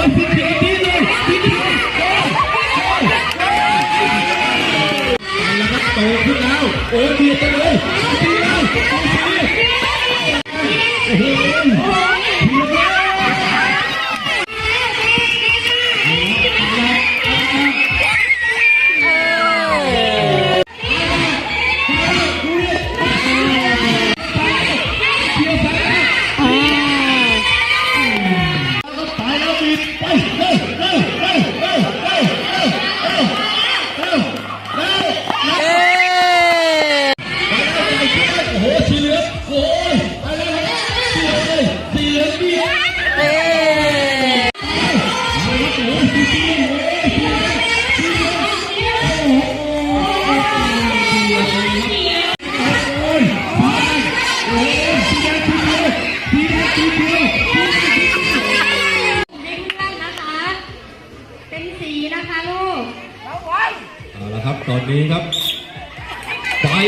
โอ้เบียดจัน ไปเที่โอ้โหสีเลืองโอ้ยไปเลยสีเหลืองเลยสีเหลืองเดียวเอ๊เป็นสีนะคะลูกเอาละครับ ตอนนี้ครับ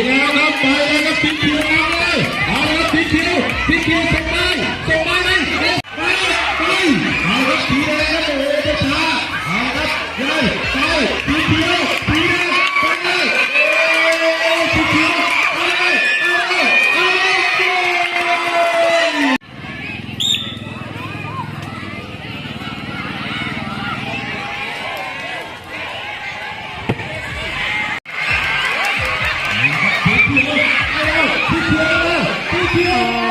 แล้วครับไปแล้วครับพิคิวเอาเลยเอาละพิคิวพิคิวส่งมาส่งมาเลยไปไปเอาละทีแล้วโอ้โหช้าเอาละยัยไปพิคิว พี่เทียนมาพี่เทียน